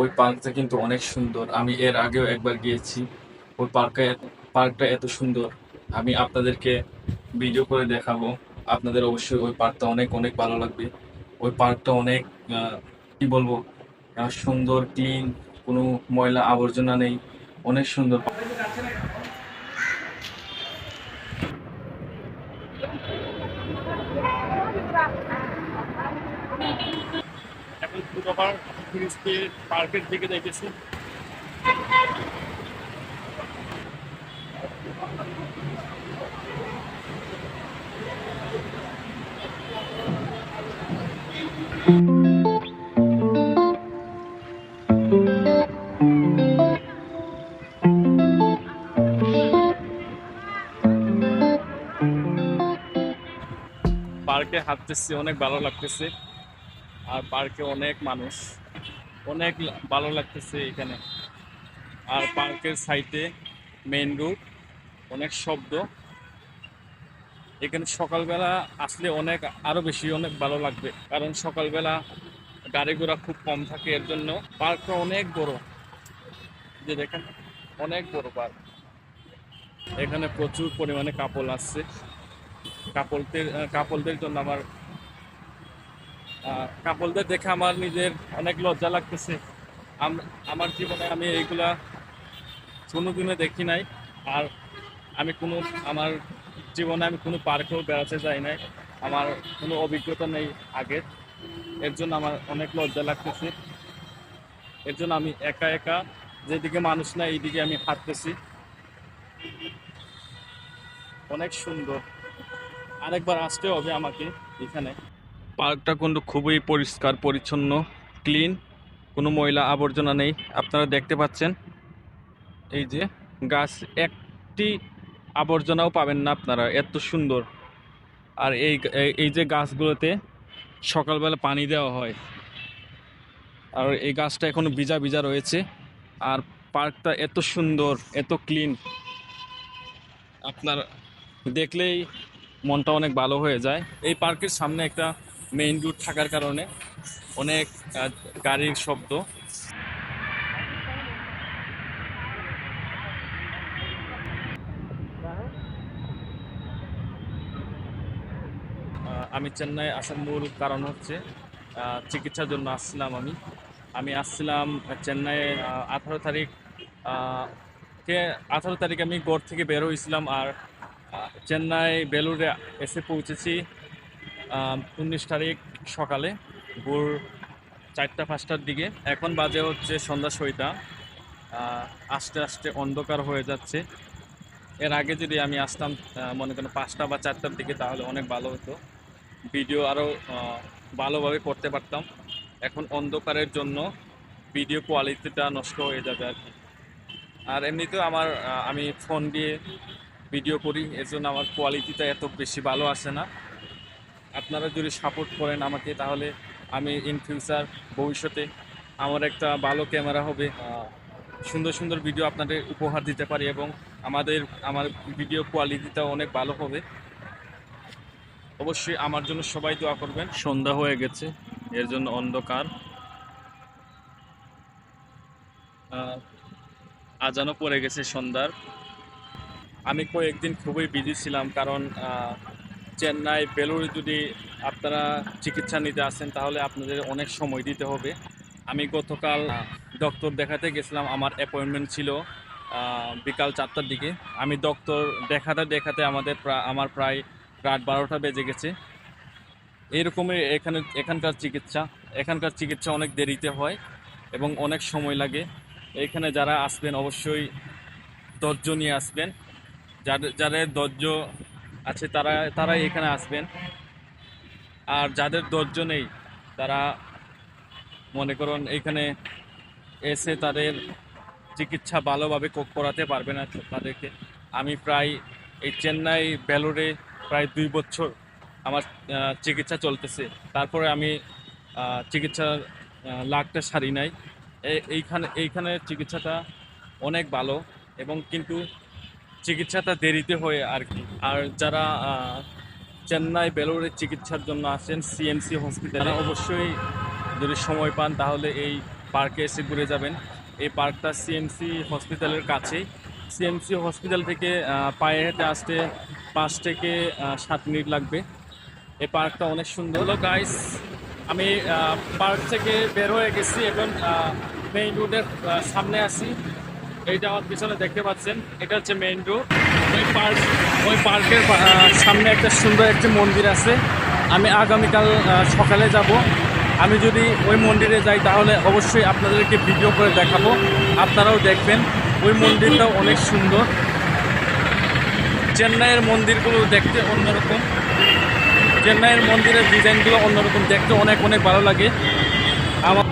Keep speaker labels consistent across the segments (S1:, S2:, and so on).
S1: ওই পার্কটা কিন্তু অনেক সুন্দর। আমি এর আগেও একবার গিয়েছি। ওই পার্কে, পার্কটা এত সুন্দর। আমি আপনাদেরকে ভিডিও করে দেখাবো। আপনাদের অবশ্যই ওই পার্কটা অনেক অনেক ভালো লাগবে। ওই পার্কটা অনেক কি বলব? সুন্দর ক্লিন কোনো ময়লা আবর্জনা নেই। অনেক সুন্দর
S2: এখন দুটোবার ফিরিস্তি পার্কের দিকে দেখেছি। পার্কে হাঁটতেছি অনেক ভালো লাগতেছে। আর পার্কে অনেক মানুষ। অনেক ভালো লাগতেছে এখানে। আর পার্কের সাইডে মেইন রোড অনেক শব্দ। এখানে সকালবেলা আসলে অনেক আরও বেশি অনেক ভালো লাগবে। কারণ সকালবেলা গাড়ি ঘোড়া খুব কম থাকে এর জন্য পার্কটা অনেক বড়। যে দেখেন অনেক বড় পার্ক। এখানে প্রচুর পরিমাণে কাপল আসছে কাপলদের কাপলদের জন্য আমার কাপলদের দেখে আমার নিজের অনেক লজ্জা লাগতেছে। আমার জীবনে আমি এইগুলা কোনোদিনও দেখি নাই। আর আমি কোনো, আমার জীবনে আমি কোনো পার্কেও বেড়াতে যাই নাই। আমার কোনো অভিজ্ঞতা নেই আগের এর জন্য আমার অনেক লজ্জা লাগতেছে। এর জন্য আমি একা একা, যেদিকে মানুষ নাই এইদিকে আমি হাঁটতেছি। অনেক সুন্দর। আরেকবার আসতে হবে আমাকে এখানে। পার্কটা কিন্তু খুবই পরিষ্কার, পরিচ্ছন্ন, ক্লিন, কোনো ময়লা আবর্জনা নেই। আপনারা দেখতে পাচ্ছেন, এই যে গাছ, একটি আবর্জনাও পাবেন না আপনারা, এত সুন্দর। আর এই এই- যে গাছগুলোতে সকালবেলা পানি দেওয়া হয়। আর এই গাছটা এখনও ভিজা ভিজা রয়েছে। আর পার্কটা এত সুন্দর, এত ক্লিন। আপনার দেখলেই মনটা অনেক ভালো হয়ে যায়। এই পার্কের সামনে একটা মেইন রোড থাকার কারণে অনেক গাড়ির শব্দ। আমি চেন্নাই আসার মূল কারণ হচ্ছে চিকিৎসার জন্য আসছিলাম আমি। আমি আসছিলাম চেন্নাইয়ে আঠারো তারিখ কে, আঠারো তারিখ আমি গড় থেকে বের হয়েছিলাম আর চেন্নাই বেলুড়ে এসে পৌঁছেছি। উনিশ তারিখ সকালে ভোর চারটা, পাঁচটার দিকে। এখন বাজে হচ্ছে সন্ধ্যা ছয়টা। আস্তে আস্তে অন্ধকার হয়ে যাচ্ছে। এর আগে যদি আমি আসতাম মনে করেন পাঁচটা বা চারটার দিকে, তাহলে অনেক ভালো হতো। ভিডিও আরও ভালোভাবে করতে পারতাম। এখন অন্ধকারের জন্য ভিডিও কোয়ালিটিটা নষ্ট হয়ে যাবে আর কি। আর এমনিতেও আমার আমি ফোন দিয়ে ভিডিও করি এর জন্য আমার কোয়ালিটিটা এত বেশি ভালো আসে না। আপনারা যদি সাপোর্ট করেন আমাকে, তাহলে আমি ইন ফিউচার ভবিষ্যতে আমার একটা ভালো ক্যামেরা হবে। সুন্দর সুন্দর ভিডিও আপনাদের উপহার দিতে পারি এবং আমাদের, আমার ভিডিও কোয়ালিটিটা অনেক ভালো হবে। অবশ্যই আমার জন্য সবাই দোয়া করবেন। সন্ধ্যা হয়ে গেছে, এর জন্য অন্ধকার। আজানও পড়ে গেছে সন্ধ্যার। আমি কয়েকদিন খুবই বিজি ছিলাম, কারণ চেন্নাই, বেলুড়ে যদি আপনারা চিকিৎসা নিতে আসেন, তাহলে আপনাদের অনেক সময় দিতে হবে। আমি গতকাল ডক্টর দেখাতে গেছিলাম, আমার অ্যাপয়েন্টমেন্ট ছিল বিকাল চারটার দিকে। আমি ডক্টর দেখাতে দেখাতে আমাদের আমার প্রায় রাত বারোটা বেজে গেছে। এরকমই এখানে, এখানকার চিকিৎসা এখানকার চিকিৎসা অনেক দেরিতে হয় এবং অনেক সময় লাগে। এখানে যারা আসবেন, অবশ্যই ধৈর্য নিয়ে আসবেন। যাদের যাদের ধৈর্য আছে, তারা, তারাই এখানে আসবেন। আর যাদের ধৈর্য নেই, তারা মনে করুন এখানে এসে তাদের চিকিৎসা ভালোভাবে করাতে পারবে না তাদেরকে। আমি প্রায় এই চেন্নাই বেলোরে প্রায় দুই বছর আমার চিকিৎসা চলতেছে। তারপরে আমি চিকিৎসার লাখটা সারি নাই। এইখানে এইখানে চিকিৎসাটা অনেক ভালো এবং কিন্তু চিকিৎসাটা দেরিতে হয় আর কি। আর যারা চেন্নাই বেলুড়ে চিকিৎসার জন্য আসেন সিএমসি হসপিটালে অবশ্যই যদি সময় পান, তাহলে এই পার্কে এসে ঘুরে যাবেন। এই পার্কটা সিএমসি হসপিটালের কাছেই। সিএমসি হসপিটাল থেকে পায়ে হেঁটে আসতে পাঁচ থেকে সাত মিনিট লাগবে। এই পার্কটা অনেক সুন্দর। হলো গাইস আমি পার্ক থেকে বের হয়ে গেছি এখন মেইন রোডের সামনে আছি। এইটা আমার পিছনে দেখতে পাচ্ছেন। এটা হচ্ছে মেইন রোড ওই পার্ক, ওই পার্কের সামনে একটা সুন্দর একটি মন্দির আছে। আমি আগামীকাল সকালে যাব। আমি যদি ওই মন্দিরে যাই, তাহলে অবশ্যই আপনাদেরকে ভিডিও করে দেখাবো। আপনারাও দেখবেন, ওই মন্দিরটাও অনেক সুন্দর। চেন্নাইয়ের মন্দিরগুলো দেখতে অন্যরকম। চেন্নাইয়ের মন্দিরের ডিজাইনগুলো অন্যরকম। দেখতে অনেক অনেক ভালো লাগে। আমার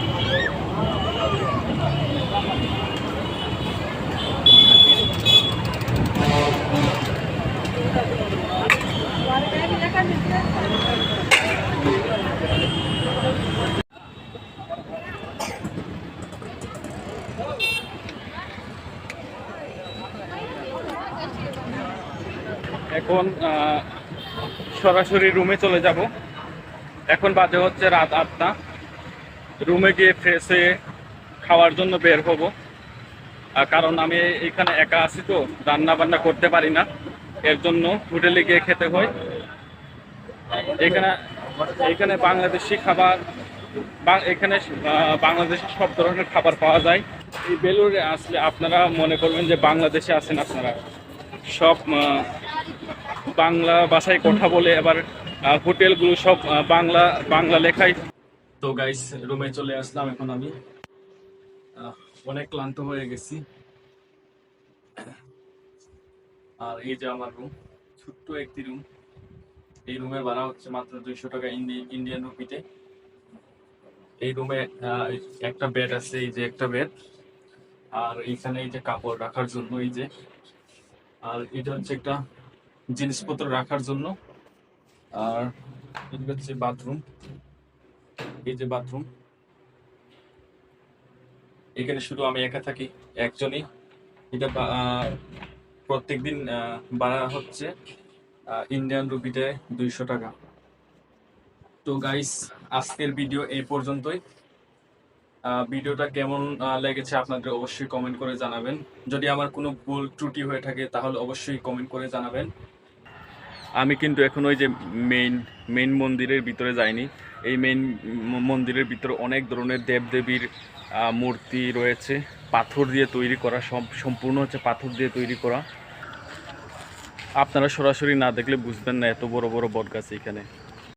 S2: এখন সরাসরি রুমে চলে যাব। এখন বাজে হচ্ছে রাত আটটা। রুমে গিয়ে ফ্রেশ হয়ে খাওয়ার জন্য বের হব। কারণ আমি এখানে একা আছি তো রান্না বান্না করতে পারি না। এর জন্য হোটেলে গিয়ে খেতে হয়। এখানে এখানে বাংলাদেশি খাবার এখানে আহ, বাংলাদেশের সব ধরনের খাবার পাওয়া যায়। এই বেলুড়ে আসলে আপনারা মনে করবেন যে বাংলাদেশে আছেন আপনারা। সব বাংলা ভাষায় কথা বলে এবার হোটেলগুলো সব বাংলা বাংলা লেখাই তো গাইস রুমে চলে আসলাম এখন আমি। অনেক ক্লান্ত হয়ে গেছি। আর এই যে আমার রুম ছোট্ট একটি রুম এই রুমের ভাড়া হচ্ছে মাত্র দুইশো টাকা ইন্ডি- ইন্ডিয়ান রুপিতে এই রুমে একটা বেড আছে, এই যে একটা বেড আর এইখানে এই যে কাপড় রাখার জন্য, এই যে। আর এটা হচ্ছে একটা জিনিসপত্র রাখার জন্য। আর এটা হচ্ছে বাথরুম এই যে বাথরুম এখানে শুধু আমি একা থাকি, একজনই। এটা প্রত্যেক দিন ভাড়া হচ্ছে ইন্ডিয়ান রুপিতে দুইশো টাকা। তো গাইস আজকের ভিডিও এই পর্যন্তই। ভিডিওটা কেমন লেগেছে আপনাদের অবশ্যই কমেন্ট করে জানাবেন। যদি আমার কোনো ভুল ত্রুটি হয়ে থাকে, তাহলে অবশ্যই কমেন্ট করে জানাবেন। আমি কিন্তু এখন ওই যে মেইন মেইন মন্দিরের ভিতরে যাইনি। এই মেইন মন্দিরের ভিতরে অনেক ধরনের দেবদেবীর মূর্তি রয়েছে। পাথর দিয়ে তৈরি করা সব সম্পূর্ণ হচ্ছে পাথর দিয়ে তৈরি করা। আপনারা সরাসরি না দেখলে বুঝবেন না এত বড় বড় বট গাছে এখানে।